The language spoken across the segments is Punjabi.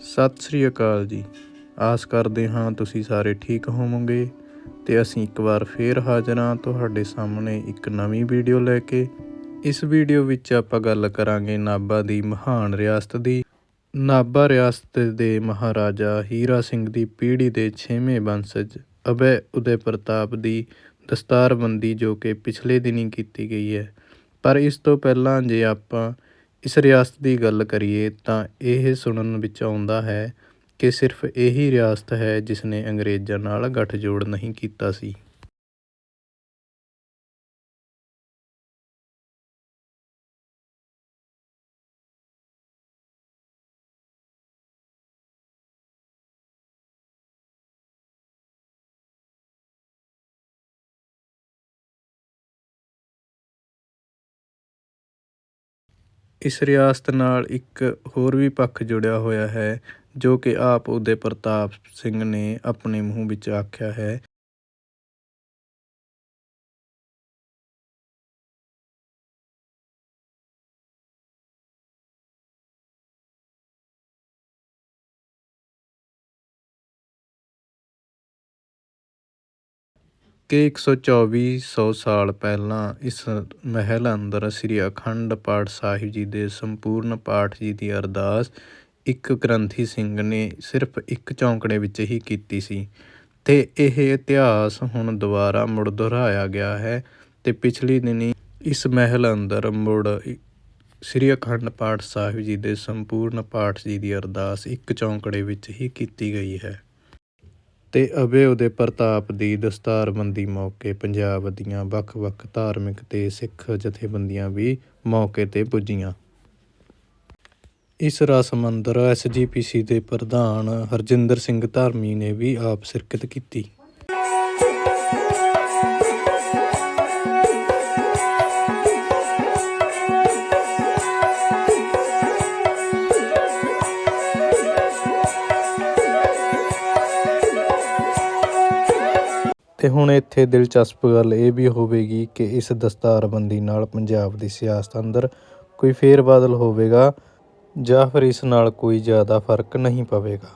ਸਤਿ ਸ੍ਰੀ ਅਕਾਲ ਜੀ। ਆਸ ਕਰਦੇ ਹਾਂ ਤੁਸੀਂ ਸਾਰੇ ਠੀਕ ਹੋਵੋਗੇ ਤੇ ਅਸੀਂ ਇੱਕ ਵਾਰ ਫੇਰ ਹਾਜ਼ਰ ਹਾਂ ਤੁਹਾਡੇ ਸਾਹਮਣੇ ਇੱਕ ਨਵੀਂ ਵੀਡੀਓ ਲੈ ਕੇ। ਇਸ ਵੀਡੀਓ ਵਿੱਚ ਆਪਾਂ ਗੱਲ ਕਰਾਂਗੇ ਨਾਭਾ ਦੀ ਮਹਾਨ ਰਿਆਸਤ ਦੀ। ਨਾਭਾ ਰਿਆਸਤ ਦੇ ਮਹਾਰਾਜਾ ਹੀਰਾ ਸਿੰਘ ਦੀ ਪੀੜ੍ਹੀ ਦੇ 6ਵੇਂ ਵੰਸ਼ਜ ਅਭੈ ਉਦੈ ਪ੍ਰਤਾਪ ਦੀ ਦਸਤਾਰਬੰਦੀ ਜੋ ਕਿ ਪਿਛਲੇ ਦਿਨੀ ਕੀਤੀ ਗਈ ਹੈ। ਪਰ ਇਸ ਤੋਂ ਪਹਿਲਾਂ ਜੇ ਆਪਾਂ ਇਸ ਰਿਆਸਤ ਦੀ ਗੱਲ ਕਰੀਏ ਤਾਂ ਇਹ ਸੁਣਨ ਵਿੱਚ ਆਉਂਦਾ ਹੈ ਕਿ ਸਿਰਫ ਇਹੀ ਰਿਆਸਤ ਹੈ ਜਿਸਨੇ ਅੰਗਰੇਜ਼ਾਂ ਨਾਲ ਗੱਠਜੋੜ ਨਹੀਂ ਕੀਤਾ ਸੀ। ਇਸ ਰਿਆਸਤ ਨਾਲ ਇੱਕ ਹੋਰ ਵੀ ਪੱਖ ਜੁੜਿਆ ਹੋਇਆ ਹੈ, ਜੋ ਕਿ ਆਪ ਉਦੈ ਪ੍ਰਤਾਪ ਸਿੰਘ ਨੇ ਆਪਣੇ ਮੂੰਹ ਵਿੱਚ ਆਖਿਆ ਹੈ। ਕਿ 124 ਸੌ ਸਾਲ ਪਹਿਲਾਂ ਇਸ ਮਹਿਲ ਅੰਦਰ ਸ੍ਰੀ ਅਖੰਡ ਪਾਠ ਸਾਹਿਬ ਜੀ ਦੇ ਸੰਪੂਰਨ ਪਾਠ ਜੀ ਦੀ ਅਰਦਾਸ ਇੱਕ ਗ੍ਰੰਥੀ ਸਿੰਘ ਨੇ ਸਿਰਫ ਇੱਕ ਚੌਂਕੜੇ ਵਿੱਚ ਹੀ ਕੀਤੀ ਸੀ ਤੇ ਇਹ ਇਤਿਹਾਸ ਹੁਣ ਦੁਬਾਰਾ ਮੁੜ ਦੁਹਰਾਇਆ ਗਿਆ ਹੈ ਤੇ ਪਿਛਲੀ ਦਿਨੀ ਇਸ ਮਹਿਲ ਅੰਦਰ ਮੁੜ ਸ੍ਰੀ ਅਖੰਡ ਪਾਠ ਸਾਹਿਬ ਜੀ ਦੇ ਸੰਪੂਰਨ ਪਾਠ ਜੀ ਦੀ ਅਰਦਾਸ ਇੱਕ ਚੌਂਕੜੇ ਵਿੱਚ ਹੀ ਕੀਤੀ ਗਈ ਹੈ। ਤੇ ਅਭੈ ਉਦੈ ਪ੍ਰਤਾਪ ਦੀ ਦਸਤਾਰਬੰਦੀ ਮੌਕੇ ਪੰਜਾਬ ਦੀਆਂ ਵੱਖ-ਵੱਖ ਧਾਰਮਿਕ ਤੇ ਸਿੱਖ ਜਥੇਬੰਦੀਆਂ ਵੀ ਮੌਕੇ ਤੇ ਪੁੱਜੀਆਂ। ਇਸ ਰਸਮ ਅੰਦਰ ਐਸਜੀਪੀਸੀ ਦੇ ਪ੍ਰਧਾਨ ਹਰਜਿੰਦਰ ਸਿੰਘ ਧਾਰਮੀ ਨੇ ਵੀ ਆਪ ਸ਼ਿਰਕਤ ਕੀਤੀ। ਤੇ ਹੁਣ ਇੱਥੇ ਦਿਲਚਸਪ ਗੱਲ ਇਹ ਵੀ ਹੋਵੇਗੀ ਕਿ ਇਸ ਦਸਤਾਰਬੰਦੀ ਨਾਲ ਪੰਜਾਬ ਦੀ ਸਿਆਸਤ ਅੰਦਰ ਕੋਈ ਫੇਰ ਬਦਲ ਹੋਵੇਗਾ ਜਾਂ ਫਿਰ ਇਸ ਨਾਲ ਕੋਈ ਜ਼ਿਆਦਾ ਫ਼ਰਕ ਨਹੀਂ ਪਵੇਗਾ।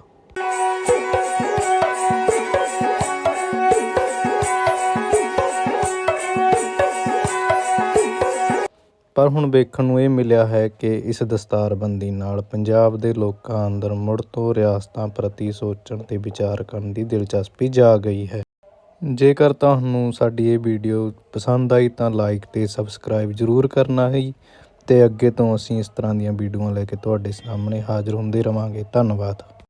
ਪਰ ਹੁਣ ਵੇਖਣ ਨੂੰ ਇਹ ਮਿਲਿਆ ਹੈ ਕਿ ਇਸ ਦਸਤਾਰਬੰਦੀ ਨਾਲ ਪੰਜਾਬ ਦੇ ਲੋਕਾਂ ਅੰਦਰ ਮੁੜ ਤੋਂ ਰਿਆਸਤਾਂ ਪ੍ਰਤੀ ਸੋਚਣ ਤੇ ਵਿਚਾਰ ਕਰਨ ਦੀ ਦਿਲਚਸਪੀ ਜਾ ਗਈ ਹੈ। ਜੇਕਰ ਤੁਹਾਨੂੰ ਸਾਡੀ ਇਹ ਵੀਡੀਓ ਪਸੰਦ ਆਈ ਤਾਂ ਲਾਈਕ ਤੇ ਸਬਸਕ੍ਰਾਈਬ ਜ਼ਰੂਰ ਕਰਨਾ ਹੈ ਤੇ ਅੱਗੇ ਤੋਂ ਅਸੀਂ ਇਸ ਤਰ੍ਹਾਂ ਦੀਆਂ ਵੀਡੀਓਆਂ ਲੈ ਕੇ ਤੁਹਾਡੇ ਸਾਹਮਣੇ ਹਾਜ਼ਰ ਹੁੰਦੇ ਰਵਾਂਗੇ। ਧੰਨਵਾਦ।